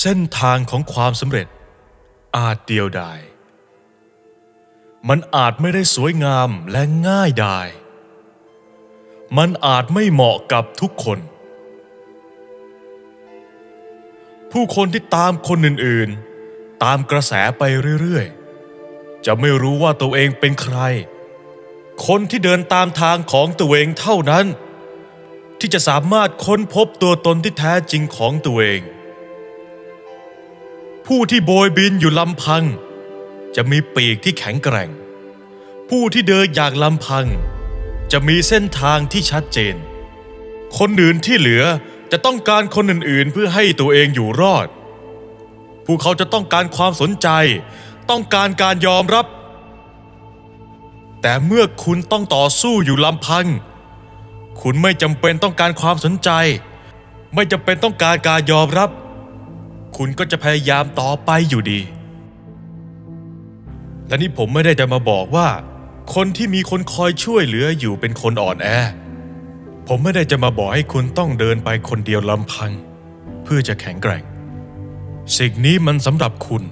เส้นทางของความสำเร็จ อาจเดียวดาย มันอาจไม่ได้สวยงามและง่ายดาย มันอาจไม่เหมาะกับทุกคน ผู้คนที่ตามคนอื่นๆ ตามกระแสไปเรื่อยๆ จะไม่รู้ว่าตัวเองเป็นใคร คนที่เดินตามทางของตัวเองเท่านั้น ที่จะสามารถค้นพบตัวตนที่แท้จริงของตัวเอง ผู้ที่โบยบินอยู่ลำพัง จะมีปีกที่แข็งแกร่ง ผู้ที่เดินอย่างลำพัง จะมีเส้นทางที่ชัดเจน คนอื่นที่เหลือจะต้องการคนอื่นๆ เพื่อให้ตัวเองอยู่รอด พวกเขาจะต้องการความสนใจ ต้องการการยอมรับ แต่เมื่อคุณต้องต่อสู้อยู่ลำพัง คุณไม่จำเป็นต้องการความสนใจ ไม่จำเป็นต้องการการยอมรับ คุณก็จะพยายามต่อไปอยู่ดี และนี่ผมไม่ได้จะมาบอกว่า คนที่มีคนคอยช่วยเหลืออยู่เป็นคนอ่อนแอ ผมไม่ได้จะมาบอกให้คุณต้องเดินไปคนเดียวลำพัง เพื่อจะแข็งแกร่ง สิ่งนี้มันสำหรับคุณ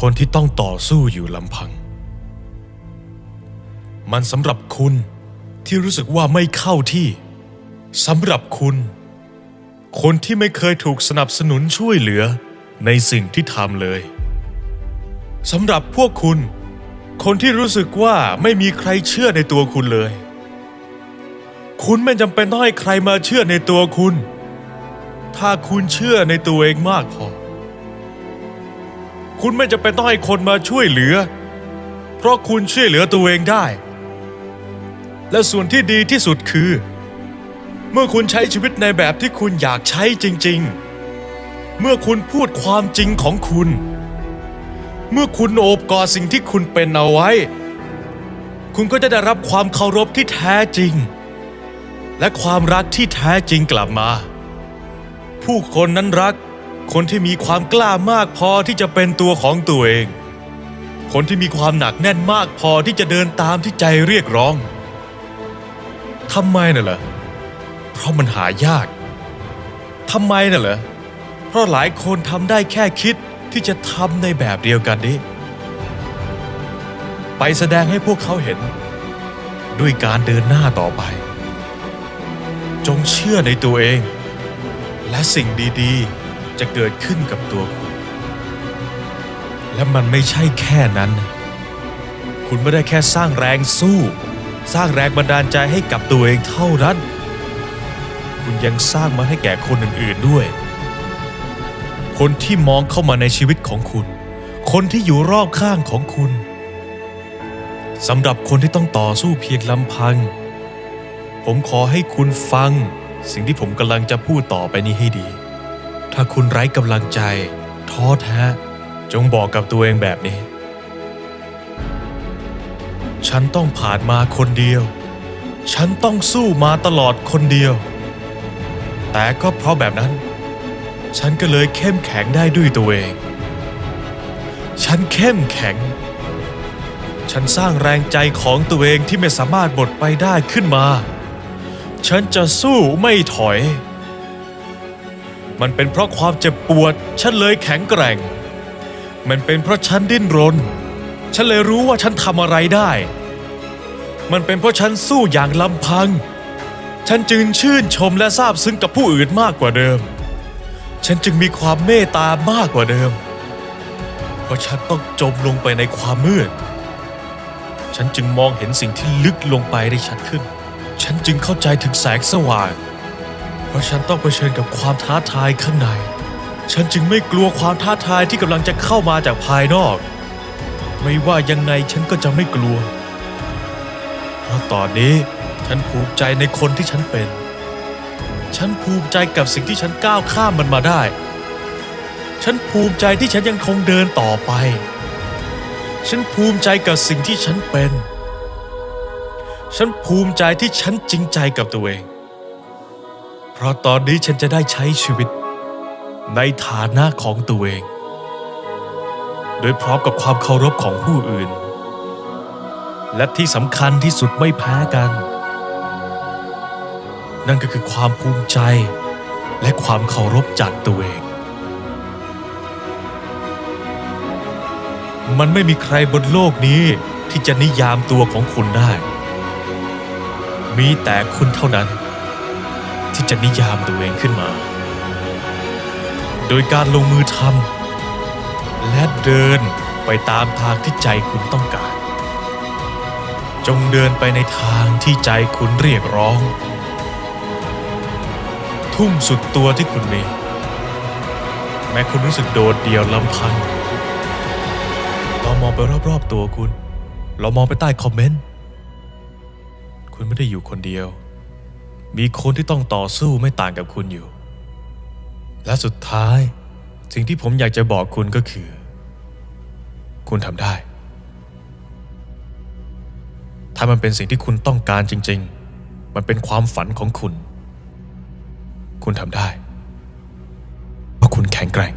คนที่ต้องต่อสู้อยู่ลำพัง มันสำหรับคุณที่รู้สึกว่าไม่เข้าที่สำหรับคุณ คนที่ไม่เคยถูกสนับสนุนช่วยเหลือในสิ่งที่ทำเลยสำหรับพวกคุณ คนที่รู้สึกว่าไม่มีใครเชื่อในตัวคุณเลย คุณไม่จำเป็นต้องให้ใครมาเชื่อในตัวคุณ ถ้าคุณเชื่อในตัวเองมากพอคุณไม่จำเป็นต้องให้คนมาช่วยเหลือ เพราะคุณช่วยเหลือตัวเองได้ และส่วนที่ดีที่สุดคือ เมื่อคุณใช้ชีวิตในแบบที่คุณอยากใช้จริง ๆ เมื่อคุณพูดความจริงของคุณ เมื่อคุณโอบกอดสิ่งที่คุณเป็นเอาไว้ คุณก็จะได้รับความเคารพที่แท้จริง และความรักที่แท้จริงกลับมา ผู้คนนั้นรัก คนที่มีความกล้ามากพอที่จะเป็นตัวของตัวเอง คนที่มีความหนักแน่นมากพอที่จะเดินตามที่ใจเรียกร้องทำไมน่ะเห รอเพราะมันหายากทำไมน่ะเหรอ เพราะหลายคนทำได้แค่คิดที่จะทำในแบบเดียวกันนี้ ไปแสดงให้พวกเขาเห็น ด้วยการเดินหน้าต่อไป จงเชื่อในตัวเอง และสิ่งดีๆ จะเกิดขึ้นกับตัวคุณ และมันไม่ใช่แค่นั้น คุณไม่ได้แค่สร้างแรงสู้ สร้างแรงบันดาลใจให้กับตัวเองเท่านั้น คุณยังสร้างมันให้แก่คนอื่นๆด้วย คนที่มองเข้ามาในชีวิตของคุณ คนที่อยู่รอบข้างของคุณสำหรับคนที่ต้องต่อสู้เพียงลำพัง ผมขอให้คุณฟัง สิ่งที่ผมกำลังจะพูดต่อไปนี้ให้ดี ถ้าคุณไร้กำลังใจ ท้อแท้ จงบอกกับตัวเองแบบนี้ ฉันต้องผ่านมาคนเดียว ฉันต้องสู้มาตลอดคนเดียว แต่ก็เพราะแบบนั้น ฉันก็เลยเข้มแข็งได้ด้วยตัวเอง ฉันเข้มแข็ง ฉันสร้างแรงใจของตัวเองที่ไม่สามารถบดไปได้ขึ้นมา ฉันจะสู้ไม่ถอย มันเป็นเพราะความเจ็บปวด ฉันเลยแข็งแกร่ง มันเป็นเพราะฉันดิ้นรน ฉันเลยรู้ว่าฉันทำอะไรได้ มันเป็นเพราะฉันสู้อย่างลำพัง ฉันจึงชื่นชมและซาบซึ้งกับผู้อื่นมากกว่าเดิม ฉันจึงมีความเมตตามากกว่าเดิม เพราะฉันต้องจมลงไปในความมืด ฉันจึงมองเห็นสิ่งที่ลึกลงไปได้ชัดขึ้น ฉันจึงเข้าใจถึงแสงสว่าง เพราะฉันต้องเผชิญกับความท้าทายข้างใน ฉันจึงไม่กลัวความท้าทายที่กำลังจะเข้ามาจากภายนอก ไม่ว่ายังไงฉันก็จะไม่กลัว เพราะตอนนี้ ฉันภูมิใจในคนที่ฉันเป็น ฉันภูมิใจกับสิ่งที่ฉันก้าวข้ามมันมาได้ ฉันภูมิใจที่ฉันยังคงเดินต่อไป ฉันภูมิใจกับสิ่งที่ฉันเป็น ฉันภูมิใจที่ฉันจริงใจกับตัวเอง เพราะตอนนี้ฉันจะได้ใช้ชีวิต ในฐานะของตัวเอง โดยพร้อมกับความเคารพของผู้อื่นและที่สำคัญที่สุดไม่แพ้กัน นั่นก็คือความภูมิใจ และความเคารพจากตัวเอง มันไม่มีใครบนโลกนี้ที่จะนิยามตัวของคุณได้ มีแต่คุณเท่านั้น ที่จะนิยามตัวเองขึ้นมา โดยการลงมือทำและเดินไปตามทางที่ใจคุณต้องการ จงเดินไปในทางที่ใจคุณเรียกร้อง ทุ่มสุดตัวที่คุณมี แม้คุณรู้สึกโดดเดี่ยวลำพังลองมองไปรอบๆตัวคุณลองมองไปใต้คอมเมนต์ คุณไม่ได้อยู่คนเดียว มีคนที่ต้องต่อสู้ไม่ต่างกับคุณอยู่ และสุดท้าย สิ่งที่ผมอยากจะบอกคุณก็คือ คุณทำได้ ถ้ามันเป็นสิ่งที่คุณต้องการจริง ๆ มันเป็นความฝันของคุณ คุณทำได้ เพราะคุณแข็งแกร่ง